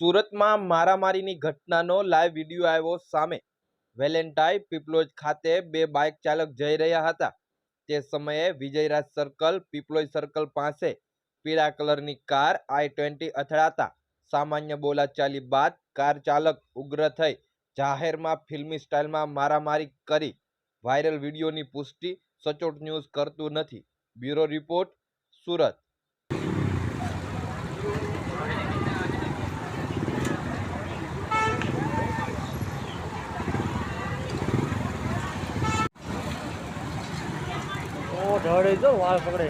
સુરતમાં મારામારીની ઘટનાનો live video આવ્યો સામે. વેલેન્ટાઈ પીપલોજ ખાતે બે બાઇક ચાલક જઈ રહ્યા હતા. તે સમયે વિજયરાજ સર્કલ પીપલોજ સર્કલ પાસે પીળા કલરની કાર આઈ ટ્વેન્ટી અથડાતા. સામાન્ય બોલાચાલી બાદ કાર ચાલક ઉગ્ર થઈ જાહેરમાં ફિલ્મી સ્ટાઇલમાં મારામારી કરી. વાયરલ વિડીયોની પુષ્ટિ સચોટ ન્યૂઝ કરતું નથી. Bureau report Surat. ઓ ઢળે જો વાળ પકડે